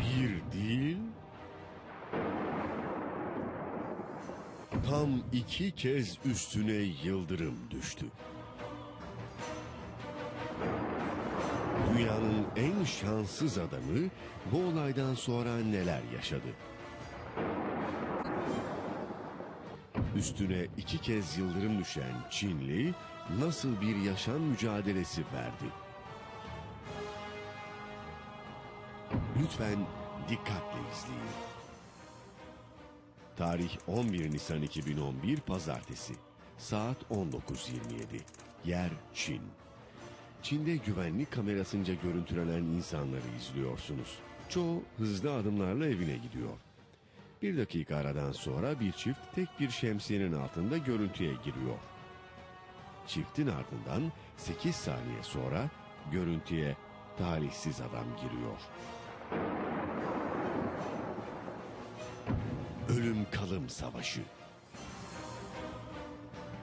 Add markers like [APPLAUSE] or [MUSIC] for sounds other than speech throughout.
Bir değil, tam iki kez üstüne yıldırım düştü. Dünyanın en şanssız adamı bu olaydan sonra neler yaşadı? Üstüne iki kez yıldırım düşen Çinli nasıl bir yaşam mücadelesi verdi? Lütfen dikkatle izleyin. Tarih 11 Nisan 2011 Pazartesi. Saat 19.27. Yer Çin. Çin'de güvenlik kamerasınca görüntülenen insanları izliyorsunuz. Çoğu hızlı adımlarla evine gidiyor. Bir dakika aradan sonra bir çift tek bir şemsiyenin altında görüntüye giriyor. Çiftin ardından 8 saniye sonra görüntüye talihsiz adam giriyor. Ölüm kalım savaşı.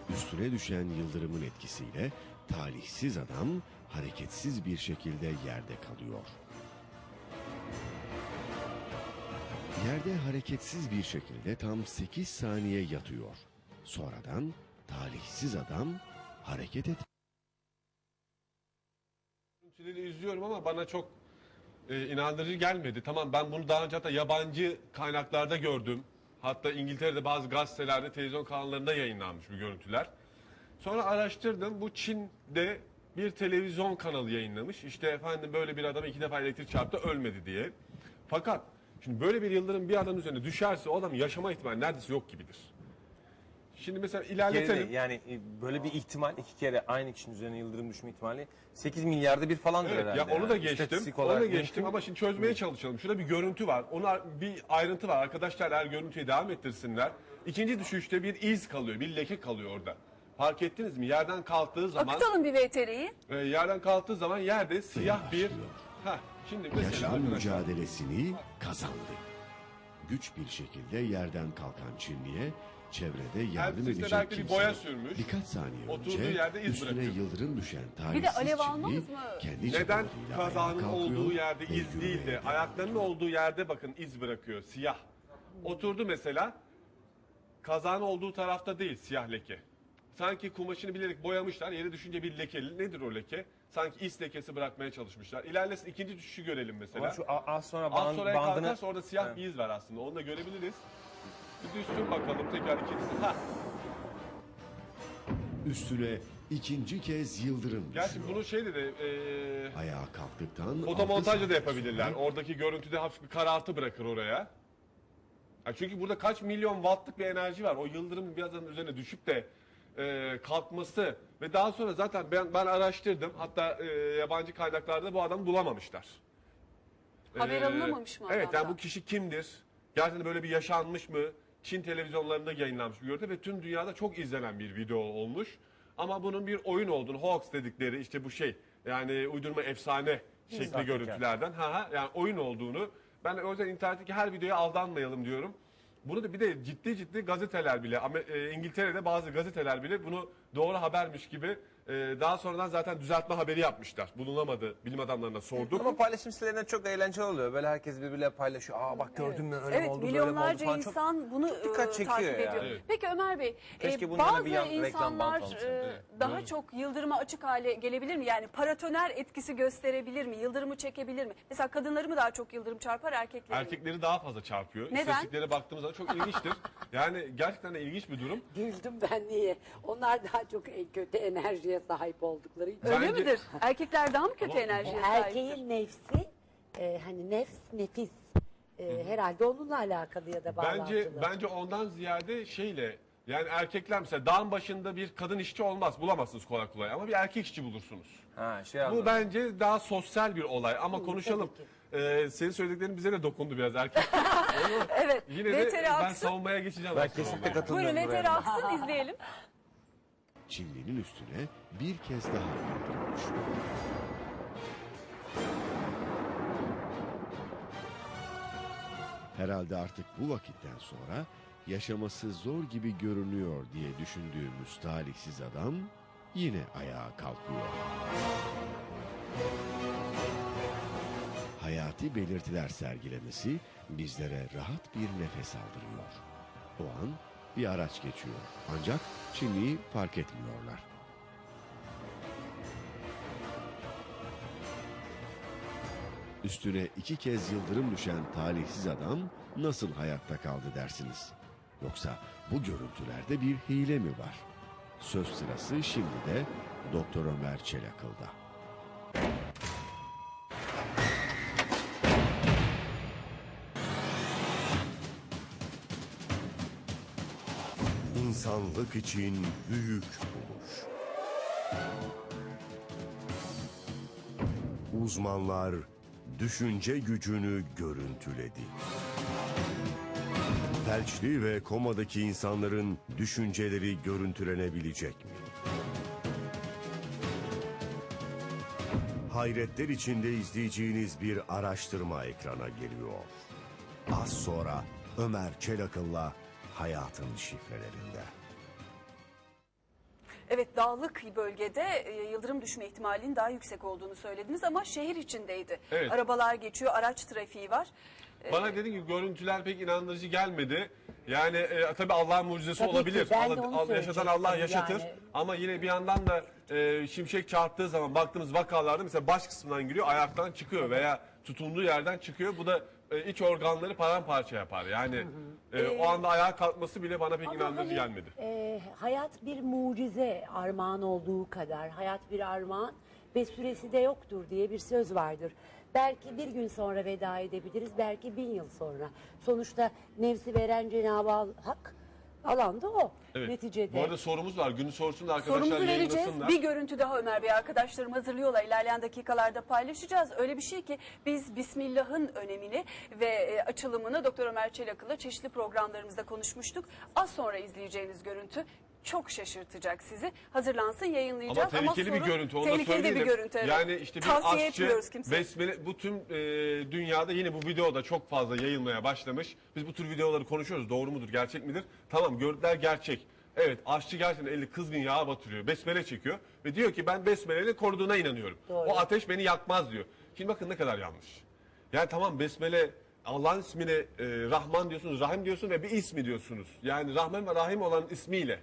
Üstüne düşen yıldırımın etkisiyle talihsiz adam hareketsiz bir şekilde yerde kalıyor. Yerde hareketsiz bir şekilde tam 8 saniye yatıyor. Sonradan talihsiz adam hareket et Görüntüleri izliyorum ama bana çok e, inandırıcı gelmedi. Tamam ben bunu daha önce hatta yabancı kaynaklarda gördüm. Hatta İngiltere'de bazı gazetelerde, televizyon kanallarında yayınlanmış bu görüntüler. Sonra araştırdım. Bu Çin'de bir televizyon kanalı yayınlamış. İşte efendim böyle bir adam iki defa elektrik çarptı ölmedi diye. Fakat şimdi böyle bir yıldırım bir adamın üzerine düşerse o adamın yaşama ihtimali neredeyse yok gibidir. Şimdi mesela ilerletelim. Geride, yani e, böyle bir ihtimal iki kere aynı kişinin üzerine yıldırım düşme ihtimali 8 milyarda bir falandır Evet, herhalde. ya onu yani. da geçtim. İstatistik Onu da mümkün. geçtim ama şimdi çözmeye çalışalım. Şurada bir görüntü var. Ona bir ayrıntı var. Arkadaşlar eğer görüntüye devam ettirsinler. İkinci düşüşte bir iz kalıyor, bir leke kalıyor orada. Fark ettiniz mi? Yerden kalktığı zaman Akıtalım bir VTR'yi. e, yerden kalktığı zaman yerde siyah bir ha şimdi mesela yaşam arkadaşlar mücadelesini kazandı. Güç bir şekilde yerden kalkan Çinliye çevrede yardım Elbisesine edecek belki bir kimse boya yok. sürmüş. Birkaç saniye Oturduğu önce yerde iz üstüne bırakıyor. yıldırım düşen Bir de alev almaz mı? kendi neden çabalarıyla ayağa kazanın kalkıyor olduğu yerde ve iz değil yürümeye de devam ayaklarının ediyor. olduğu yerde bakın iz bırakıyor siyah. Oturdu mesela kazanın olduğu tarafta değil siyah leke. Sanki kumaşını bilerek boyamışlar yere düşünce bir leke. Nedir o leke? Sanki iz lekesi bırakmaya çalışmışlar. İlerlesin ikinci düşüşü görelim mesela. Ama şu a- az sonra Az band, sonra bandını... kalkarsa orada siyah bir iz var aslında. Onu da görebiliriz. Bir düşsün bakalım tekrar ikincisi. Ha, Üstüne ikinci kez yıldırım gerçi düşüyor. bunu şey dedi, eee Ayağa kalktıktan Fotomontajla altı da saniye yapabilirler. sonra Oradaki görüntüde hafif bir karartı bırakır oraya. Ya çünkü burada kaç milyon wattlık bir enerji var. O yıldırımın birazdan üzerine düşüp de e, kalkması ve daha sonra zaten ben ben araştırdım. Hatta e, yabancı kaynaklarda bu adamı bulamamışlar. Haber alınamamış mı Evet adamdan? yani bu kişi kimdir? Gerçekten böyle bir yaşanmış mı? Çin televizyonlarında yayınlanmış bir görüntü ve tüm dünyada çok izlenen bir video olmuş. Ama bunun bir oyun olduğunu, hoax dedikleri işte bu şey yani uydurma efsane şekli görüntülerden ha ha yani oyun olduğunu ben o yüzden internetteki her videoya aldanmayalım diyorum. Bunu da bir de ciddi ciddi gazeteler bile Amer- e, İngiltere'de bazı gazeteler bile bunu doğru habermiş gibi e, daha sonradan zaten düzeltme haberi yapmışlar. Bulunamadı bilim adamlarına sorduk. Ama paylaşım sitelerinde çok eğlenceli oluyor. Böyle herkes birbiriyle paylaşıyor. Aa bak gördün mü öyle mi Evet oldu böyle mi oldu milyonlarca falan. Çok- insan bunu çok dikkat e, çekiyor takip yani. ediyor. Evet. Peki Ömer Bey, Keşke e, bunun yanına bazı bir yan- reklam insanlar alsın. e, Evet, daha çok yıldırıma açık hale gelebilir mi? Yani paratoner etkisi gösterebilir mi? Yıldırımı çekebilir mi? Mesela kadınları mı daha çok yıldırım çarpar erkekleri mi? Erkekleri daha fazla çarpıyor. Neden? İstatistiklere baktığımız zaman çok ilginçtir. Yani gerçekten de ilginç bir durum. Güldüm ben niye? Onlar daha çok en kötü enerjiye sahip oldukları için. Öyle Bence- midir? Erkekler daha mı kötü enerjiye sahiptir? Erkeğin nefsi e, hani nefs nefis e, herhalde onunla alakalı ya da bağlantılı. Bence bence ondan ziyade şeyle yani erkekler mesela dağın başında bir kadın işçi olmaz bulamazsınız kolay kolay ama bir erkek işçi bulursunuz. Ha şey Bu anladım. bence daha sosyal bir olay ama konuşalım. Ee, senin söylediklerin bize de dokundu biraz erkek. [LAUGHS] Evet. Yine de VTR ben aksın. savunmaya geçeceğim. Ben aslında kesinlikle ondan. katılmıyorum. Buyurun buraya. Aksın izleyelim. Çinlinin üstüne bir kez daha yıldırım düşüyor. Herhalde artık bu vakitten sonra yaşaması zor gibi görünüyor diye düşündüğümüz talihsiz adam yine ayağa kalkıyor. hayati belirtiler sergilemesi bizlere rahat bir nefes aldırıyor. O an bir araç geçiyor ancak Çinliyi fark etmiyorlar. Üstüne iki kez yıldırım düşen talihsiz adam nasıl hayatta kaldı dersiniz? Yoksa bu görüntülerde bir hile mi var? Söz sırası şimdi de Doktor Ömer Çelakıl'da. İnsanlık için büyük buluş. Uzmanlar düşünce gücünü görüntüledi. Felçli ve komadaki insanların düşünceleri görüntülenebilecek mi? Hayretler içinde izleyeceğiniz bir araştırma ekrana geliyor. Az sonra Ömer Çelakıl'la hayatın şifrelerinde. Evet dağlık bölgede e, yıldırım düşme ihtimalinin daha yüksek olduğunu söylediniz ama şehir içindeydi. Evet. Arabalar geçiyor, araç trafiği var. Bana dediğim gibi görüntüler pek inandırıcı gelmedi. Yani e, tabii Allah'ın mucizesi Tabii ki, olabilir. ben de Allah- onu yaşatan Allah yaşatır. yani. Ama yine bir yandan da e, şimşek çarptığı zaman baktığımız vakalarda mesela baş kısmından giriyor, ayaktan çıkıyor veya tutunduğu yerden çıkıyor. Bu da e, iç organları paramparça yapar. Yani e, o anda ayağa kalkması bile bana pek Ama inandırıcı hani, gelmedi. e, hayat bir mucize armağan olduğu kadar hayat bir armağan ve süresi de yoktur diye bir söz vardır. Belki bir gün sonra veda edebiliriz, belki bin yıl sonra. Sonuçta nefsi veren Cenab-ı Hak alan da o Evet. neticede. Bu arada sorumuz var. Günün sorusunu da arkadaşlar Sorumuzu vereceğiz. Bir görüntü daha Ömer Bey arkadaşlarım hazırlıyorlar. İlerleyen dakikalarda paylaşacağız. Öyle bir şey ki biz Bismillah'ın önemini ve e, açılımını Doktor Ömer Çelakıl'la çeşitli programlarımızda konuşmuştuk. Az sonra izleyeceğiniz görüntü çok şaşırtacak sizi. Hazırlansın Ama yayınlayacağız. tehlikeli bir soru- görüntü onu da Tehlikeli de söyleyelim. bir görüntü. evet. Yani işte bir Tavsiye aşçı etmiyoruz kimseye. besmele bu tüm e, dünyada yine bu videoda çok fazla yayılmaya başlamış. Biz bu tür videoları konuşuyoruz. Doğru mudur, gerçek midir? Tamam görüntüler gerçek. Evet aşçı gerçekten eli kızgın yağa batırıyor. Besmele çekiyor ve diyor ki ben besmeleyle koruduğuna inanıyorum. Doğru. O ateş beni yakmaz diyor. Şimdi bakın ne kadar yanlış. Yani tamam besmele Allah'ın ismine e, Rahman diyorsunuz, Rahim diyorsun ve bir ismi diyorsunuz. Yani Rahman ve Rahim olan ismiyle.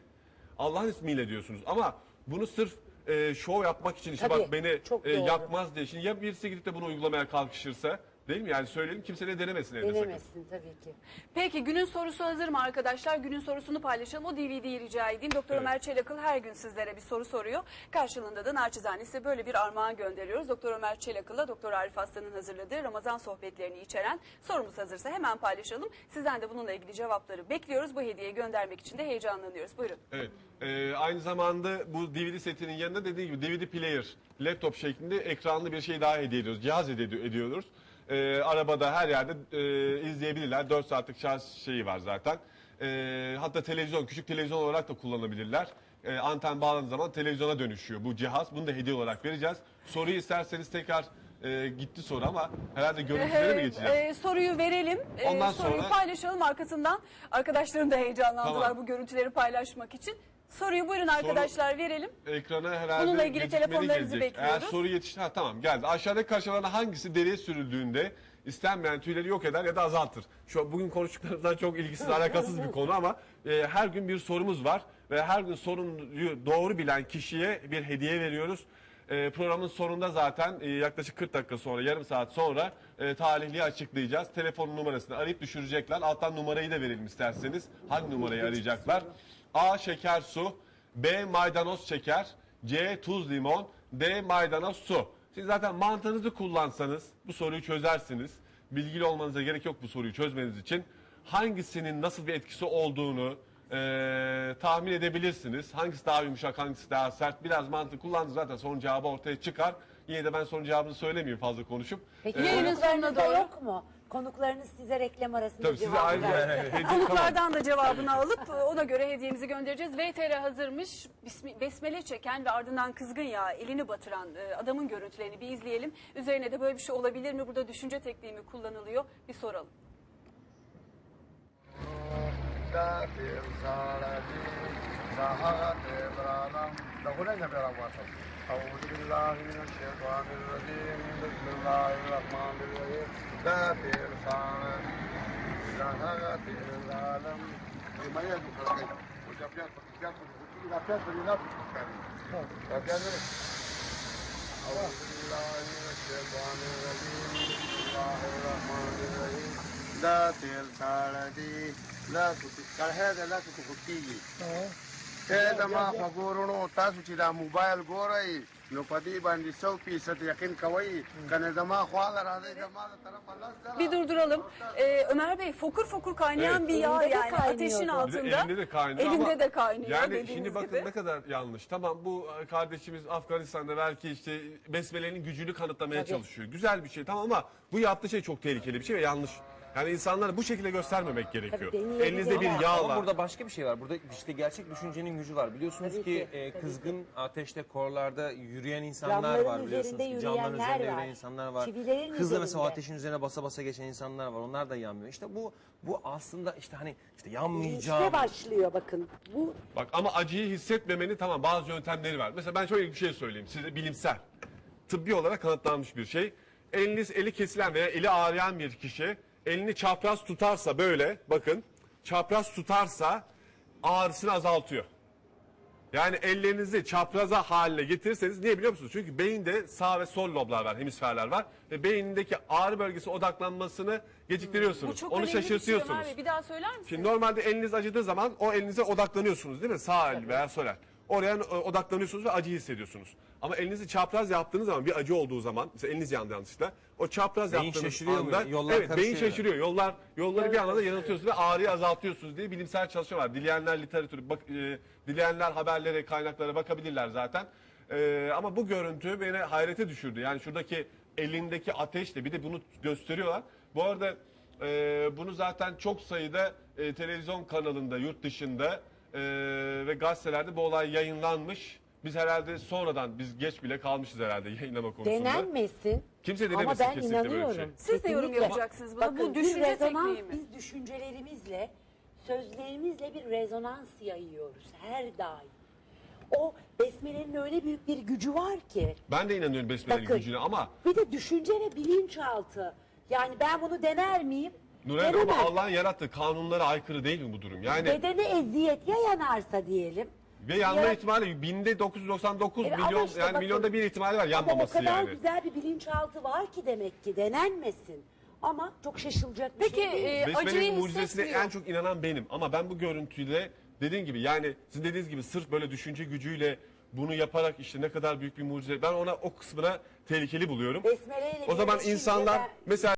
Allah'ın ismiyle diyorsunuz ama bunu sırf e, şov yapmak için işte Tabii, bak beni çok e, doğru. yapmaz diye. Şimdi ya birisi gidip de bunu uygulamaya kalkışırsa değil mi? Yani söyleyelim kimse de denemesin evde sakın. Denemezsin tabii ki. Peki günün sorusu hazır mı arkadaşlar? Günün sorusunu paylaşalım. O DVD'yi rica edeyim. Doktor. Ömer Çelakıl her gün sizlere bir soru soruyor. Karşılığında da naçizane size böyle bir armağan gönderiyoruz. Doktor Ömer Çelakıl'la Doktor Arif Aslan'ın hazırladığı Ramazan sohbetlerini içeren sorumuz hazırsa hemen paylaşalım. Sizden de bununla ilgili cevapları bekliyoruz. Bu hediyeyi göndermek için de heyecanlanıyoruz. Buyurun. Evet. Ee, aynı zamanda bu DVD setinin yanında dediği gibi DVD player, laptop şeklinde ekranlı bir şey daha hediye ediyoruz. Cihaz hediye edi- ediyoruz. Ee, arabada her yerde e, izleyebilirler. 4 saatlik şarj şeyi var zaten. Ee, hatta televizyon, küçük televizyon olarak da kullanabilirler. Ee, anten bağladığı zaman televizyona dönüşüyor bu cihaz. Bunu da hediye olarak vereceğiz. Soruyu isterseniz tekrar e, gitti soru ama herhalde görüntülere mi Ee, geçeceğiz? e, soruyu verelim. Ee, Ondan soruyu sonra- paylaşalım arkasından. Arkadaşlarım da heyecanlandılar Tamam. bu görüntüleri paylaşmak için. Soruyu buyurun arkadaşlar verelim. Ekrana herhalde Bununla ilgili gecikmeli telefonlarınızı gelecek. bekliyoruz. Eğer soru yetişti ha tamam geldi. Aşağıdaki karşılarına hangisi deriye sürüldüğünde istenmeyen tüyleri yok eder ya da azaltır. Şu bugün konuştuklarımızdan çok ilgisiz [LAUGHS] alakasız bir konu ama e, her gün bir sorumuz var ve her gün soruyu doğru bilen kişiye bir hediye veriyoruz. E, programın sonunda zaten e, yaklaşık 40 dakika sonra, yarım saat sonra e, talihliyi açıklayacağız. Telefon numarasını arayıp düşürecekler. Alttan numarayı da verelim isterseniz. Hangi numarayı arayacaklar? A. Şeker su. B. Maydanoz şeker. C. Tuz limon. D. Maydanoz su. Siz zaten mantığınızı kullansanız bu soruyu çözersiniz. Bilgili olmanıza gerek yok bu soruyu çözmeniz için. Hangisinin nasıl bir etkisi olduğunu eee, tahmin edebilirsiniz. Hangisi daha yumuşak, hangisi daha sert. Biraz mantık kullandınız zaten sorunun cevabı ortaya çıkar. Yine de ben sorunun cevabını söylemeyeyim fazla konuşup. Peki Ee, Yayının sonuna doğru. yok mu? Konuklarınız size reklam arasında Tabii size cevap ayrıca versin. hediye tamam. [LAUGHS] Konuklardan da cevabını alıp ona göre hediyemizi göndereceğiz. VTR hazırmış. Bismi- Besmele çeken ve ardından kızgın yağ elini batıran e, adamın görüntülerini bir izleyelim. Üzerine de böyle bir şey olabilir mi? Burada düşünce tekniği mi kullanılıyor? Bir soralım. da bir saradi sahaga tebrana dağına ne bera vasat أعوذ بالله من الشيطان الرجيم بسم الله الرحمن الرحيم ذات الخالد زهرة العالم لما يدخل منه وشافيات وشافيات وشافيات وشافيات وشافيات أعوذ بالله من الشيطان الرجيم بسم الله الرحمن الرحيم لا ترفع لا تتكر هذا لا تتفكيه اے دما خبرونو تاسو چې دا موبایل ګورئ نو په دې باندې سو فیصد یقین کوئ کنه زما خواله راځي زما د طرفه لس زره Bir durduralım. Ee, Ömer Bey fokur fokur kaynayan Evet. bir yağ Elinde de yani ateşin kaynıyordu. Bir de altında. elinde de kaynıyor Elinde ama de kaynıyor Yani dediğiniz şimdi bakın gibi. ne kadar yanlış. Tamam bu kardeşimiz Afganistan'da belki işte besmelenin gücünü kanıtlamaya Tabii. çalışıyor. Güzel bir şey tamam ama bu yaptığı şey çok tehlikeli bir şey ve yanlış. Yani insanlara bu şekilde göstermemek gerekiyor. Tabii, deneyebilirler. Elinizde bir Ama yağ Ama var. burada başka bir şey var. Burada işte gerçek düşüncenin gücü var. Biliyorsunuz Tabii ki, ki, e, tabii kızgın ateşte korlarda yürüyen insanlar Camların var biliyorsunuz üzerinde ki. Camların yürüyenler üzerinde var. yürüyen insanlar var. Çivilerin Hızla mesela o üzerinde. ateşin üzerine basa basa geçen insanlar var. Onlar da yanmıyor. İşte bu bu aslında işte hani işte İşte yanmayacağım. başlıyor bakın. Bu Bak ama acıyı hissetmemenin tamam bazı yöntemleri var. Mesela ben şöyle bir şey söyleyeyim size bilimsel. Tıbbi olarak kanıtlanmış bir şey. Eliniz eli kesilen veya eli ağrıyan bir kişi elini çapraz tutarsa böyle bakın çapraz tutarsa ağrısını azaltıyor. Yani ellerinizi çapraza haline getirirseniz niye biliyor musunuz? Çünkü beyinde sağ ve sol loblar var, hemisferler var. Ve beyindeki ağrı bölgesi odaklanmasını geciktiriyorsunuz. Bu çok Onu önemli bir şey şaşırtıyorsunuz. Ömer Bey. Bir daha söyler misiniz? Şimdi normalde eliniz acıdığı zaman o elinize odaklanıyorsunuz değil mi? Sağ el veya sol el. Oraya e, odaklanıyorsunuz ve acı hissediyorsunuz. Ama elinizi çapraz yaptığınız zaman bir acı olduğu zaman mesela eliniz yandı yanlışlıkla. O çapraz Beyin yaptığınız şaşırıyor mu? anda Yollar evet beyin karışıyor. şaşırıyor. Yollar yolları bir anda yanıltıyorsunuz ve ağrıyı azaltıyorsunuz diye bilimsel çalışma var. Dileyenler literatürü bak e, dileyenler haberlere, kaynaklara bakabilirler zaten. E, ama bu görüntü beni hayrete düşürdü. Yani şuradaki elindeki ateşle bir de bunu gösteriyorlar. Bu arada e, bunu zaten çok sayıda e, televizyon kanalında yurt dışında e, ve gazetelerde bu olay yayınlanmış. Biz herhalde sonradan biz geç bile kalmışız herhalde yayınlama konusunda. denenmesin. Kimse Ama denemesin ben kesinlikle böyle bir inanıyorum. şey. Siz de yorum Kesinlikle. yapacaksınız buna. Bu Bakın, düşünce bir rezonans, tekniği mi? Biz düşüncelerimizle, sözlerimizle bir rezonans yayıyoruz her daim. O besmelenin öyle büyük bir gücü var ki. Ben de inanıyorum besmelenin Bakın. gücüne ama Bir de düşünce ve bilinçaltı. Yani ben bunu dener miyim? Nuray Hanım, ama Denemem. Allah'ın yarattığı kanunlara aykırı değil mi bu durum? Yani Bedene eziyet ya yanarsa diyelim. Ve yanma Ya- ihtimali binde 999 Evet, ama milyon işte yani bakın, milyonda bir ihtimali var yanmaması Ama o kadar yani. güzel bir bilinçaltı var ki demek ki denenmesin. Ama çok şaşılacak bir Peki şey değil. e, acıyı Besmele'nin mucizesine hissetmiyor. en çok inanan benim. Ama ben bu görüntüyle dediğim gibi yani sizin dediğiniz gibi sırf böyle düşünce gücüyle bunu yaparak işte ne kadar büyük bir mucize. Ben ona o kısmına tehlikeli buluyorum. Besmeleyle O zaman insanlar ben- mesela